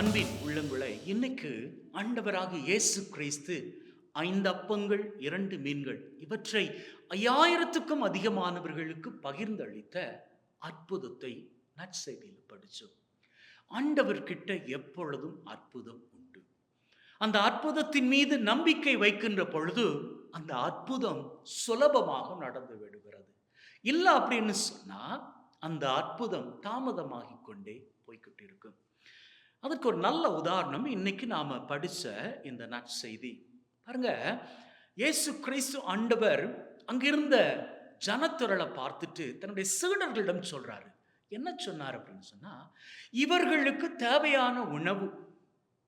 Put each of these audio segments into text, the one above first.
அன்பின் உள்ளங்களை இன்னைக்கு ஆண்டவராக இயேசு கிறிஸ்து ஐந்து அப்பங்கள் இரண்டு மீன்கள் இவற்றை ஐயாயிரத்துக்கும் அதிகமானவர்களுக்கு பகிர்ந்தளித்த அற்புதத்தை நற்செய்தியில் படித்தோம் ஆண்டவர்கிட்ட எப்பொழுதும் அற்புதம் உண்டு. அந்த அற்புதத்தின் மீது நம்பிக்கை வைக்கின்ற பொழுது அந்த அற்புதம் சுலபமாக நடந்து விடுகிறது. இல்லை அப்படின்னு சொன்னா அந்த அற்புதம் தாமதமாகிக் கொண்டே போய்கிட்டு இருக்கும் அதுக்கு ஒரு நல்ல உதாரணம் இன்னைக்கு நாம் படித்த இந்த நற்செய்தி பாருங்க இயேசு கிறிஸ்து ஆண்டவர் அங்கிருந்த ஜனத்திரளை பார்த்துட்டு தன்னுடைய சீடர்களிடம் சொல்றாரு. என்ன சொன்னார் அப்படின்னு சொன்னா இவர்களுக்கு தேவையான உணவு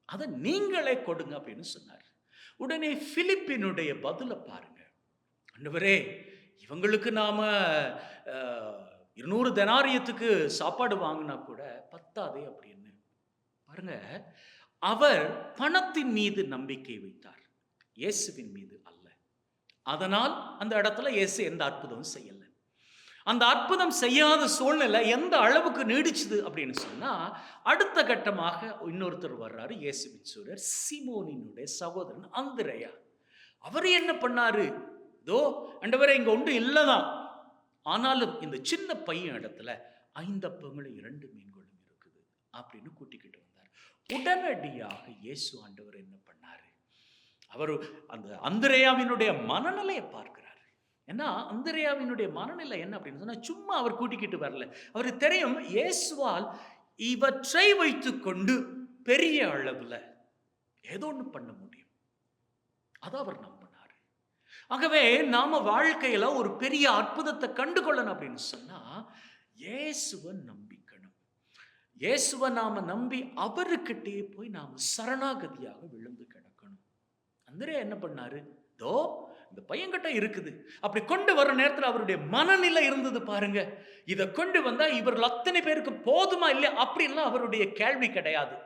அதை நீங்களே கொடுங்க அப்படின்னு சொன்னார். உடனே பிலிப்பினுடைய பதிலை பாருங்க. ஆண்டவரே இவங்களுக்கு நாம இருநூறு தெனாரியத்துக்கு சாப்பாடு வாங்கினா கூட பத்தாதே அப்படின்னு பாருங்க அவர் பணத்தின் மீது நம்பிக்கை வைத்தார். இயேசுவின் மீது அல்ல. அதனால் அந்த இடத்துல இயேசு எந்த அற்புதமும் செய்யலை. அந்த அற்புதம் செய்யாத சூழ்நிலை எந்த அளவுக்கு நீடிச்சுது அப்படின்னு சொன்னால் அடுத்த கட்டமாக இன்னொருத்தர் வர்றாரு இயேசுவின் சூழர் சிமோனினுடைய சகோதரன் அந்திரையா. அவர் என்ன பண்ணாரு? இதோ அண்டவரை இங்கே ஒன்றும் இல்லைதான். ஆனாலும் இந்த சின்ன பையன் இடத்துல ஐந்தப்பங்களும் இரண்டு மீன்களும் அப்படின்னு கூட்டிக்கிட்டு வந்தார். உடனடியாக இயேசு ஆண்டவர் என்ன பண்ணாரு? அவர் அந்த அந்திரேயாவினுடைய மனநிலையை பார்க்கிறார். ஏன்னா அந்திரேயாவினுடைய மனநிலை என்ன அப்படின்னு சொன்னா சும்மா அவர் கூட்டிக்கிட்டு வரல. அவர் தெரியும் இயேசுவால் இவற்றை வைத்துக்கொண்டு பெரிய அளவுல ஏதோ ஒன்று பண்ண முடியும். அதை அவர் நம்பினார். ஆகவே நாம வாழ்க்கையில ஒரு பெரிய அற்புதத்தை கண்டுகொள்ளணும் அப்படின்னு சொன்னா இயேசுவை நம்பிக்கணும். இயேசுவை நாம நம்பி அவருக்கிட்டே போய் நாம் சரணாகதியாக விழுந்து கிடக்கணும். அந்தரே என்ன பண்ணாரு? தோ இந்த பையன்கிட்ட இருக்குது. அப்படி கொண்டு வர நேரத்தில் அவருடைய மனநிலை இருந்தது பாருங்க. இதை கொண்டு வந்தா இவர்கள் அத்தனை பேருக்கு போதுமா இல்லையா? அப்படின்லாம் அவருடைய கேள்வி கிடையாது.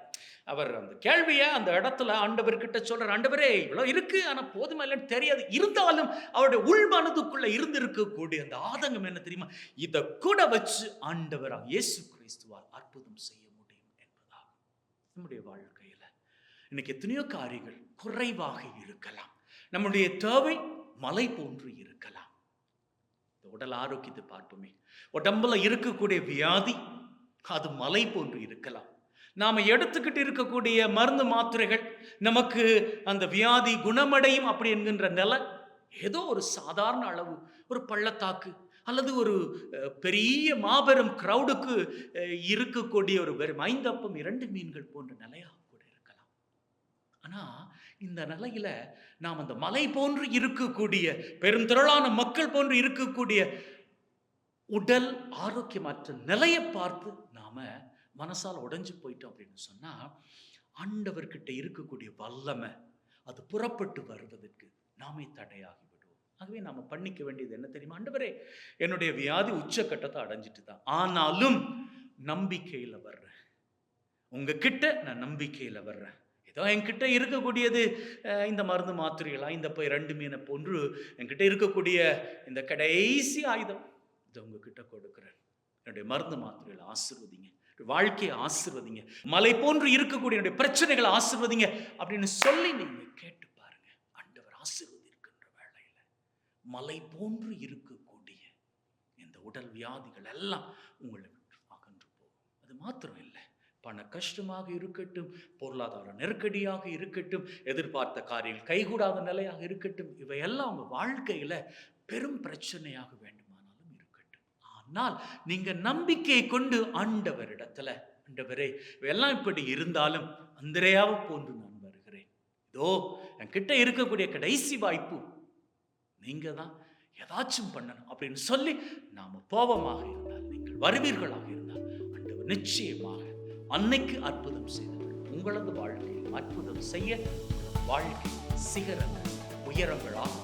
அவர் அந்த கேள்வியை அந்த இடத்துல ஆண்டவர்கிட்ட சொல்கிறார் ஆண்டவரே இவ்வளோ இருக்குது ஆனால் போதுமா இல்லைன்னு தெரியாது. இருந்தாலும் அவருடைய உள் இருந்திருக்கக்கூடிய அந்த ஆதங்கம் என்ன தெரியுமா? இதை கூட வச்சு ஆண்டவராக இயேசு கிறிஸ்துவால் அற்புதம் செய்ய முடியும் என்பதாக நம்முடைய வாழ்க்கையில் இன்னைக்கு எத்தனையோ காரியங்கள் குறைவாக இருக்கலாம். நம்முடைய தேவை மலை போன்று இருக்கலாம். இந்த உடல் ஆரோக்கியத்தை பார்ப்போமே. உடம்புல இருக்கக்கூடிய வியாதி அது மலை போன்று இருக்கலாம். நாம் எடுத்துக்கிட்டு இருக்கக்கூடிய மருந்து மாத்திரைகள் நமக்கு அந்த வியாதி குணமடையும் அப்படி என்கின்ற நிலை ஏதோ ஒரு சாதாரண அளவு ஒரு பள்ளத்தாக்கு அல்லது ஒரு பெரிய மாபெரும் க்ரௌடுக்கு இருக்கக்கூடிய ஒரு வெறும் ஐந்தப்பம் இரண்டு மீன்கள் போன்ற நிலையாக கூட இருக்கலாம். ஆனால் இந்த நிலையில் நாம் அந்த மலை போன்று இருக்கக்கூடிய பெருந்திரளான மக்கள் போன்று இருக்கக்கூடிய உடல் ஆரோக்கியமற்ற நிலையை பார்த்து நாம் மனசால் உடஞ்சி போயிட்டோம் அப்படின்னு சொன்னால் ஆண்டவர்கிட்ட இருக்கக்கூடிய வல்லமை அது புறப்பட்டு வருவதற்கு நாமே தடையாகி விடுவோம். ஆகவே நாம் பண்ணிக்க வேண்டியது என்ன தெரியுமா? ஆண்டவரே என்னுடைய வியாதி உச்சக்கட்டத்தை அடைஞ்சிட்டு தான். ஆனாலும் நம்பிக்கையில் வர்றேன். உங்ககிட்ட நான் நம்பிக்கையில் வர்றேன். ஏதோ என்கிட்ட இருக்கக்கூடியது இந்த மருந்து மாத்திரைகளா இந்த போய் ரெண்டு மீனை போன்று என்கிட்ட இருக்கக்கூடிய இந்த கடைசி ஆயுதம் இதை உங்ககிட்ட கொடுக்குறேன். என்னுடைய மருந்து மாத்திரைகளை ஆசிர்வதிங்க. வாழ்க்கையை ஆசிர்வதிங்க. மலை போன்று இருக்கக்கூடிய என்னுடைய பிரச்சனைகளை ஆசிர்வதிங்க. அப்படின்னு சொல்லி நீங்க கேட்டு பாருங்க. ஆண்டவர் ஆசிர்வதிக்கின்ற வேலையில மலை போன்று இருக்கக்கூடிய இந்த உடல் வியாதிகள் எல்லாம் உங்களை அகன்று போகும். அது மாத்திரம் இல்லை. பண கஷ்டமாக இருக்கட்டும் பொருளாதார நெருக்கடியாக இருக்கட்டும் எதிர்பார்த்த காரியங்கள் கைகூடாத நிலையாக இருக்கட்டும் இவையெல்லாம் அவங்க வாழ்க்கையில பெரும் பிரச்சனையாக வேண்டும். ஆனால் நீங்க நம்பிக்கை கொண்டு ஆண்டவரிடத்துல ஆண்டவரே இவையெல்லாம் இப்படி இருந்தாலும் அந்திரையாவை போன்று நான் வருகிறேன். இதோ என்கிட்ட இருக்கக்கூடிய கடைசி வாய்ப்பு. நீங்க தான் ஏதாச்சும் பண்ணணும் அப்படின்னு சொல்லி நாம போவமாக இருந்தால் நீங்கள் வருவீர்களாக இருந்தால் ஆண்டவர் நிச்சயமாக அன்னைக்கு அற்புதம் செய்தவர் உங்களது வாழ்க்கையில் அற்புதம் செய்ய வாழ்க்கை சிகரங்கள் உயரங்களாக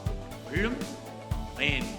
விழும் மேன்